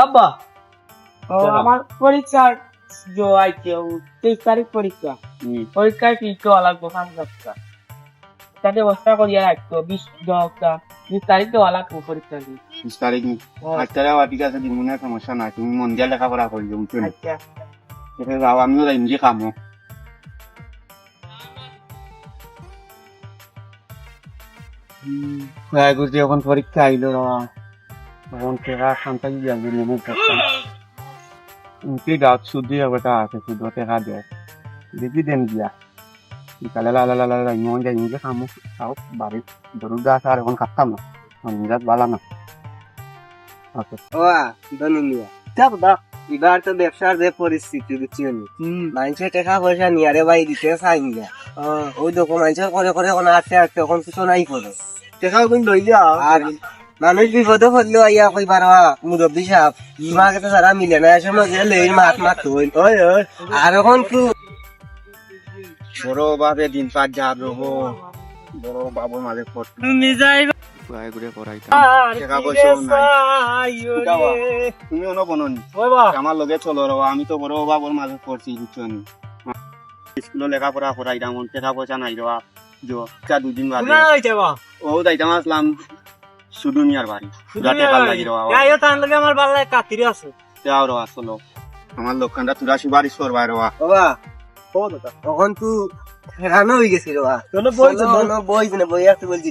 বাবা। ও আমার পরীক্ষা জো আইছে তেইশ তারিখ পরীক্ষা। পরীক্ষায় লাগবো পাঁচ তাতে ব্যবস্থা করিয়া রাখতো বিশ দশটা বিশ তারিখ দেওয়া লাগবো পরীক্ষা দিয়ে বিশ তারিখ আচ্ছা যাওয়া ঠিক আছে দিন মনে সমস্যা নাই তুমি মন দিয়া লেখাপড়া করবে বুঝছ না আচ্ছা। আমিও যাইম যে খামো এখন পরীক্ষা আইলো বাবা এখন টেকা শান্তাই যাবে নেমে থাকতাম কি গাছ শুদ্ধি হবে তা আছে শুদ্ধ টেকা দেয় দেখি দেন গিয়া বিকালে লালা লালা লালা মন যাই যে খামো তাও বাড়ির গরুর গাছ আর এখন খাতাম না নিজাত বালা না আচ্ছা ওয়া দনুমিয়া যাব দা এবার তো ব্যবসার যে পরিস্থিতি বুঝছি মানুষের টাকা পয়সা নিয়ে রে ভাই দিতে চাই না ওই দেখো মানুষের করে করে এখন আসতে আসতে এখন কিছু নাই করে দেখা কোন লইলে আর মানুষ বিপদে পড়লে আইয়া কইবার মুরব্বী সাহেব তোমাকে তো সারা মিলে না এসে মাঝে লেই মাত মাত হইল ওই ওই আর এখন কি? বড় ভাবে দিন পাঁচ যা রবো বড় বাবুর মাঝে পড়তে তুমি যাই ঘুরাই ঘুরে টাকা পয়সাও নাই। তুমি অন্য বননি বাবা। আমার লগে চলো র আমি তো বড় বাবুর মাঝে পড়ছি বুঝছ নি? স্কুলে লেখাপড়া করাইতাম টাকা পয়সা নাই রা যো চা দুদিন বাদে। ও যাইতাম আসলাম। সুদুনিয়ার বাড়ি। পুরা টাকা লাগি রা আইও তার লগে আমার বাল্লা কাতিরে আছে যাও রা আসলো। আমার লোকখানটা তুরা সুবারিশ করবাই রা বাবা ও দাদা তখন তু রানো হয়ে গেছিল বা তোনে বইছে বইস না বই আসতে বলছি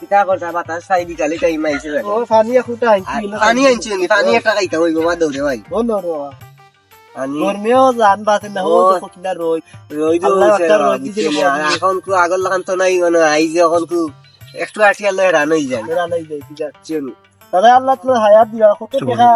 কিতা করতা বাতাস সাই বিকালে টাইম আইছে ও ফানি খুঁটা আর পানি আনছি নি পানি একটা খাইতে হইব মা দৌড়ে ভাই। ও পানি না বাবা। এখন কু আগর লাগান তো নাই মানে আই এখন একটু আটিয়া লয় রান হই যায়। এরা নাই যাই কি দাদা আল্লাহ তোর হায়াত দিবা কত টাকা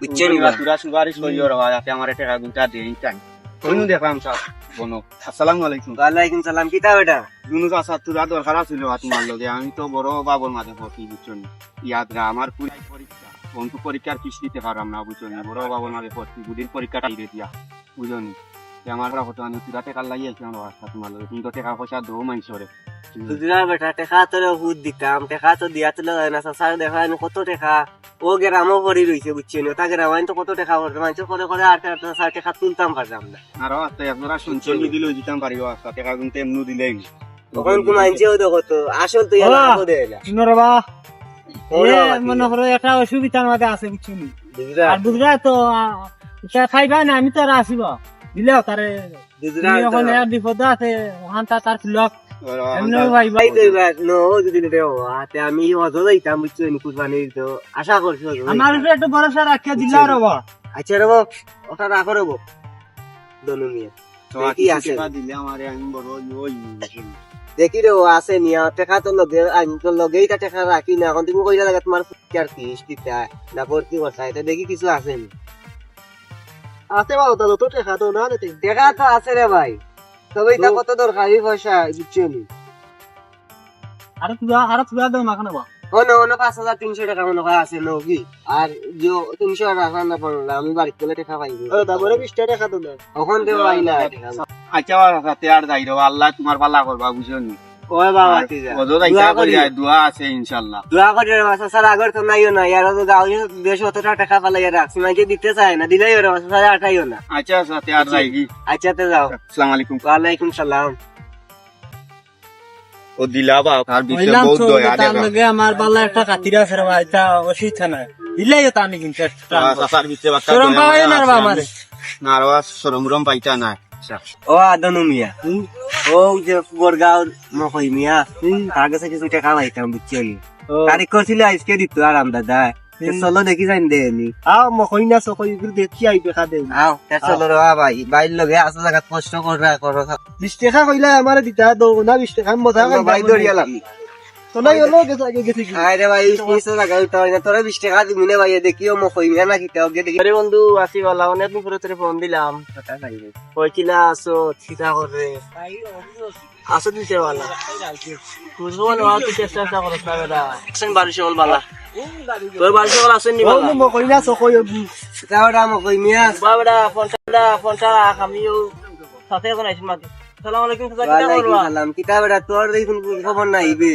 বুঝছেন তুরা সুবারিশ করিও রা যাতে আমার টাকা গুনটা দেই টাইম কইনু দেখলাম সব বনো আসসালামু আলাইকুম। ওয়ালাইকুম সালাম কিতা বেটা দুনু চাষা তুরা দরকার ছিল তোমার লগে। আমি তো বড় বাবুর মাঝে পড়ছি বুঝছ নি ইয়াদ রা আমার পুরাই পরীক্ষা। বন্ধু পরীক্ষার ফিস দিতে পারলাম না বুঝছ নি বড় বাবুর মাঝে পড়ছি বুদির পরীক্ষাটা দিয়ে দিয়া বুঝো নি যে আমার তুমি টাকা দো বেটা টেকা দিতাম টেকা তো দিয়া না দেখা কত টেকা ও গ্রামও গ্রাম তো কত টেকা করে করে আট আট টেকা তুলতাম পারতাম না আর আস্তে আপনারা শুনছেন নি দিলেও দিতাম পারিও আস্তা টাকা গুনতে এমনি দিলেই তখন কু মানছেও দেখো তো আসল তো ইয়ার বাবা। লাভ দেয় না শুনো রে বা ও এ বাবা, কি মনে করো একটা অসুবিধার মধ্যে আছে বুঝছ বুঝরা তো খাইবা না আমি তো আর আসিব দিলেও তারে বুঝরা এর বিপদ আছে ওখান তার ফিলক এমনি ভাইবা ভাই তো এবার নো যদি দেও হাতে আমি অত যাইতাম কুরবানি তো আশা করছি আমার উপরে একটু ভরসা রাখিয়া দিলা রে আচ্ছা রে ওটা রাখো রে দনু নিয়ে দেখি আছে। দিলে আমার আমি বড় ওই দেখি রে ও আছে নিয়া টেকা তো লগে আমি তো লগেই তা টেকা রাখি না এখন তুমি কইলা লাগে তোমার না ভর্তি করছা এটা দেখি কিছু আছে নি? আছে বা ওটা তো টাকা তো না টেকা। তো আছে রে ভাই। তবে এটা কত দরকারি পয়সা বুঝছ নি আর তুলা আর তুলা দাও না কেন বা অন্য অন্য পাঁচ হাজার তিনশো টাকা মনে হয় আছে নকি আর যে তিনশো টাকা না পড়ল আমি বাড়ি গেলে টাকা পাইব তারপরে বিশ টাকা তো না। তখন তো পাই না আচ্ছা রাতে আর যাই রো আল্লাহ তোমার পাল্লা করবা বুঝো নি? ওই বাবা দোয়া আছে ইনশাআল্লাহ। দোয়া করে রে স্যার আগর তো নাইও না ইয়ার তো গাঁও দেশ অতটা টাকা পালাই রাখছি দিতে চায় না দিলেই রে বাসা স্যার আটাইও না। আচ্ছা আর আচ্ছা তো যাও। আসসালামু আলাইকুম। ওয়ালাইকুম সালাম। ও দিলা বা তার বিষয়ে বহুত দয়া তার লগে আমার বাল্লা একটা কাতিরা আছে নাই। তো আমি কিন্তু একটা সাসার বাক্কা শরম পাওয়াই না রে আমারে। না শরম রম পাইতা না আচ্ছা। ও আদনু মিয়া। ও যে বরগাঁও মকই মিয়া। তার কাছে কিছু টাকা পাইতাম বুঝছি তারিখ করছিল আজকে দিত আরাম দাদা। চলো দেখি যাই দেনি আও মকই না সকই দেখি দেখি দেখা দে আও চলো রে ভাই বাইর লগে আসা জায়গা কষ্ট করে করো। বিশ টাকা কইলা আমার দিতা দো না বিশ টাকা মজা ভাই দড়িয়ালাম তো নাই হলো গেছে আগে গেছে কি? আরে ভাই নিশ্চয় জায়গা উঠা না তোরা বিশ টাকা দিবি না ভাই দেখিও মকই মিয়া না কিতা ওকে দেখি। আরে বন্ধু আসি বলা অনেক দিন পরে তোরে ফোন দিলাম। কইছিলা আসো ঠিকা করে আসো দিতে বালা। বুঝব না তুই চেষ্টা চেষ্টা করছ না বেটা আসেন বাড়ি সকল বালা। তোর বাড়ি সকল আসেন নি বালা? মকই না সকই তাওড়া মকই মিয়া বাবড়া ফোনটা ফোনটা আমিও সাথে মাতি আলাইকুম কিটা করবা সালাম। তোর দেখুন খবর নাই বে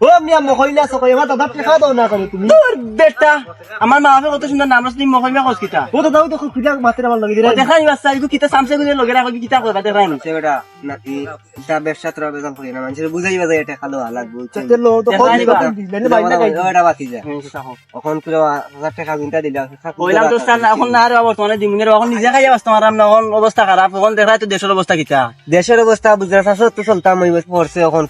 ও মিয়া মকইলা সকই আমার দাদা টেকা দাও না করে তুমি। তোর বেটা আমার মা বাবা কত সুন্দর নাম রাখলি মহইমা কস কিতা। ও দাদা তো খুঁজা মাত্রা আমার লাগি ও দেখা নিবা সাইগু কিতা সামসে গুলে লগে রাখো কিতা করবা দেখা নি সে বেটা নাকি এটা ব্যবসা তোরা বেতন করি না মানুষের বুঝাইবা যায় টেকা দেওয়া লাগবে দেখা নিবা ওটা বাকি যায় এখন পুরো হাজার টাকা গুনটা দিলা কইলাম তো স্যার এখন না রে বর্তমানে দিমিনের এখন নিজে খাইয়া বাস তোমার না এখন অবস্থা খারাপ এখন দেখা তো দেশের অবস্থা কিতা। দেশের অবস্থা তো চলতাম ওই পড়ছে এখন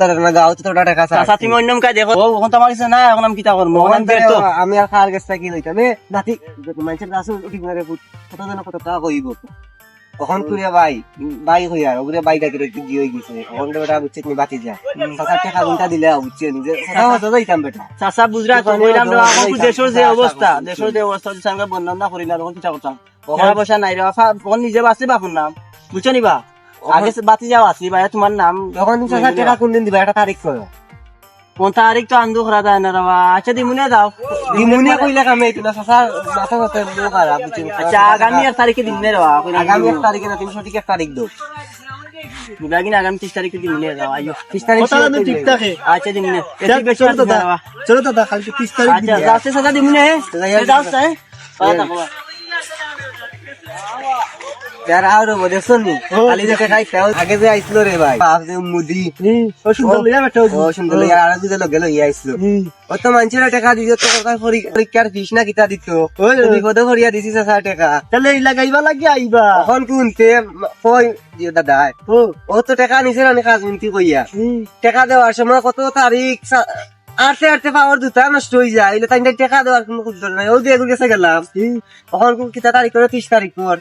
টাকা না গাঁও তো টাকা। চাচা তুমি অন্যম কাজ দেখো। এখন তো আমার কাছে না এখন আমি কিতা করব? আমি ওখান ব্যর্থ। থেকে আমি আর খাওয়ার গেছটা কি লইতাম। এ নাতি মানুষের কাছে উঠি করে কত জন কত টাকা কইব। কখন তুই ভাই বাই হই আর ওগুলো বাই ডাকি রইতে গিয়ে গেছে। এখন তো বেটা বুঝছে তুমি বাতি যা সাত টাকা গুনটা দিলে বুঝছে নিজে সাদা যাইতাম বেটা। চাচা বুঝরা কইলাম তো এখন দেশের যে তো অবস্থা আছে। দেশের যে অবস্থা যদি সঙ্গে বর্ণনা করিলা তখন কিতা করতাম? টাকা পয়সা নাই রে বাবা এখন নিজে বাঁচলে বাপুর নাম। বুঝছ নিবা আগে বাতি যাও আছি ভাই তোমার নাম তখন তুমি সাত টাকা কোন দিন দিবা একটা তারিখ করো তারিখ তো আন্দু করা যায় না রে আচ্ছা দিমুনে দাও দিমুনিয়া কইলে কামে এইটো না সাসা মাথা মাথা মো খারাপ বুঝছেন আচ্ছা আগামী এক তারিখে দিমুনে রে আগামী এক তারিখে না তুমি সঠিক এক তারিখ দাও কিনা আগামী ত্রিশ তারিখে দিমুনে দাও আইও ত্রিশ তারিখ ঠিক থাকে আচ্ছা দিমুনে এটি বেশি আছে না চলো দাদা কালকে ত্রিশ তারিখ আচ্ছা যাচ্ছে সাদা দিমুনে কথা থাকো যারা আর বলে শুনি কালি যে খাই আগে যে আইছিল রে ভাই। বাপ যে মুদি ও সুন্দর। লইয়া বেটা ও সুন্দর। লইয়া আর দুজে লগে লইয়া আইছিল। ও তো মানুষের টাকা দিত তো কথা পরীক্ষার ফিস না কিতা দিত। তুমি কত ভরিয়া দিছি চাচা টাকা। তাহলে এই লাগাইবা লাগে আইবা। এখন কোনতে কই দাদা ও। তো টাকা নিছে না কাজ মিনতি কইয়া। টাকা দেওয়ার সময় কত তারিখ আটতে আটতে পাওয়ার দুটা নষ্ট হয়ে যায়। তাই টাকা দেওয়ার কোনো নাই। ও দিয়ে গেছে গেলাম। কিতা তারিখ করে ত্রিশ তারিখ পর।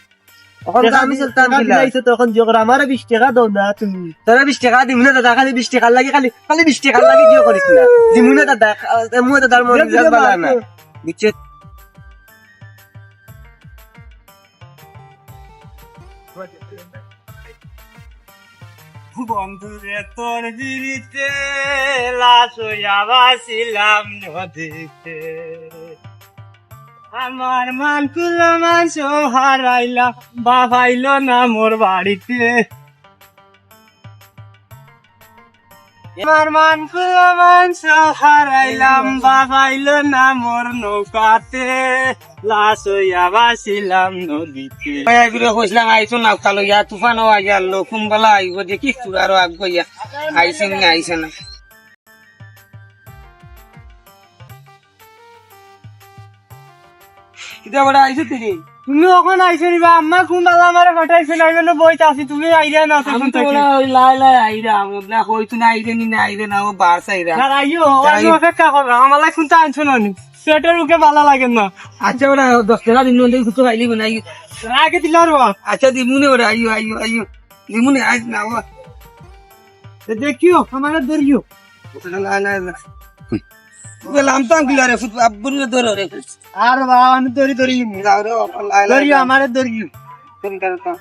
তখন তো আমি চলতাম কিলা। তখন যোগরা আমার বিশ টাকা দাও না তুমি। তোরা বিশ টাকা দিম না দাদা খালি বিশ টাকা লাগে খালি খালি বিশ টাকা লাগে দিও করিস না। দিমু না দাদা মু দাদার মন না। বুঝছে বন্ধুরে তোর বিরিতে লাশ হইয়া বাসিলাম নদীতে। আমার মান কুলো মাংস হারাইলাম বাবাইল না মোর বাড়িতে। আমার মান কুলো মাংস হারাইলাম, বাবাইল না মোর নৌকাতে। লাশ হইয়া বাসিলাম নদীতে। এগুলো কইসলাম আইসো না, কালো ইয়া তুফান হওয়া গেল কুম্বলা আইব যে কি আরও আগ গইয়া আইসে না আইসে না। কিতা বড় আইছো তুমি? তুমি ওখান আইছো নিবা আম্মা কোন দাদা আমার পাঠাইছে না কেন বইতে আছি তুমি আইডিয়া না তো ওরা ওই লাই লাই আইরা কইতো না আইরে নি না আইরে না ও বাস আইরা আর আইও আমি অপেক্ষা করো আমার কোনটা আনছো না সেটার উকে ভালো লাগে না। আচ্ছা ওরা দশ টাকা দিন মধ্যে কিছু খাইলি না আগে দিল আর আচ্ছা দিমুনে ওরা আইও আইও আইও দিমুনে আইস না ও দেখিও আমার ধরিও না না তো আঙ্গুল রে ফুট আব্বুর ধরো রে। আর বাবা আমি ধরি। ধরি যাও রে ধরিও আমার ধরিও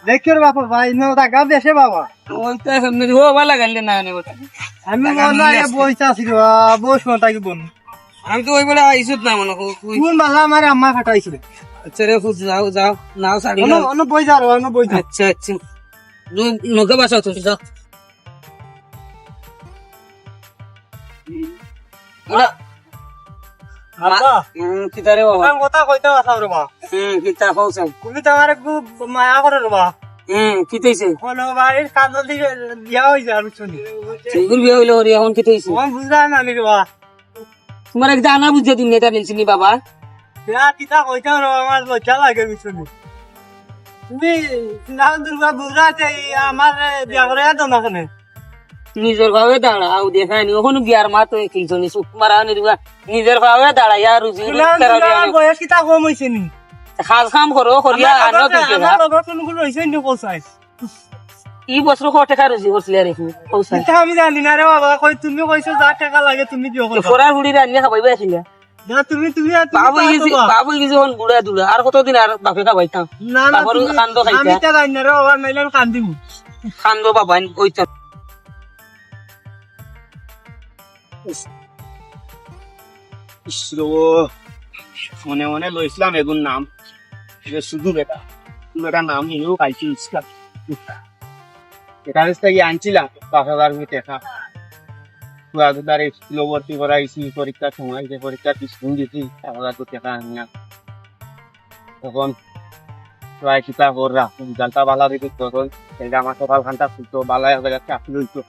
দেখিও রে বাবা ভাই নো টাকা বেশে বাবা। ওই তো সামনে ও ভালো গাইলে না নে ওটা আমি মনে হয় বইতে রে বস মন তাকে বন আমি তো ওই বলে আইসুত না মনে কোন বালা আমার আম্মা খাটাইছিল আচ্ছা রে ফুট যাও যাও নাও সারি অন্য অন্য বই যাও অন্য বই আচ্ছা আচ্ছা। নৌকা বাসাও তুমি যাও। কিতারে বাবা? আমি কথা কইতে রে হুম কিতা মায়া করে রে বাবা হুম কিতাইছে কোনো বাড়ির কাজল দিকে বিয়া হয়েছে আর শুনি সিঙ্গুর বিয়ে হইল হরি এখন কিতাইছে তোমার না রে এক জানা বুঝে দিন নেতা বলছিনি বাবা? কিতা রে আমার লজ্জা লাগে তুমি দুর্গা আমার বিয়া করে তো না কেন নিজের ভাবে দাঁড়াও দেখায়নি ওখানে বিয়ার মা তো খেলছনি সুখ মারা নিদিবা নিজের ভাবে দাঁড়াইয়া রুজি বয়স কিতা কম হয়েছে নি? খাস কাম করো করিয়া আনো আমার লগত কোনো নি ই বছর ক টাকা রুজি করছিলে আর এখানে আমি জানি না রে বাবা কই তুমি কইছো যা টাকা লাগে তুমি দিও করবা ফোরার হুড়ি রান্না খাবাইবা আসিলা না তুমি তুমি আর বাবু বা। বাবু গেছি এখন বুড়া দুড়া আর কতদিন আর বাপে খাবাইতাম না না কান্দ খাইতা। আমি তা জানি না রে বাবা নাইলে কান্দিম। খান্দ বাবা কইতাম মনে মনে লইছিলাম এগুন নাম। শুধু বেটা নাম পাইছি ইসকা এটা কাছ থেকে আনছিলাম, পাঁচ স্কুল ভর্তি সময় যে পরীক্ষার এক হাজার তখন প্রায় কিতা কররা ভালো দিকে তখন আমার ঘণ্টা ফুলতো ভালো হয়ে হইতো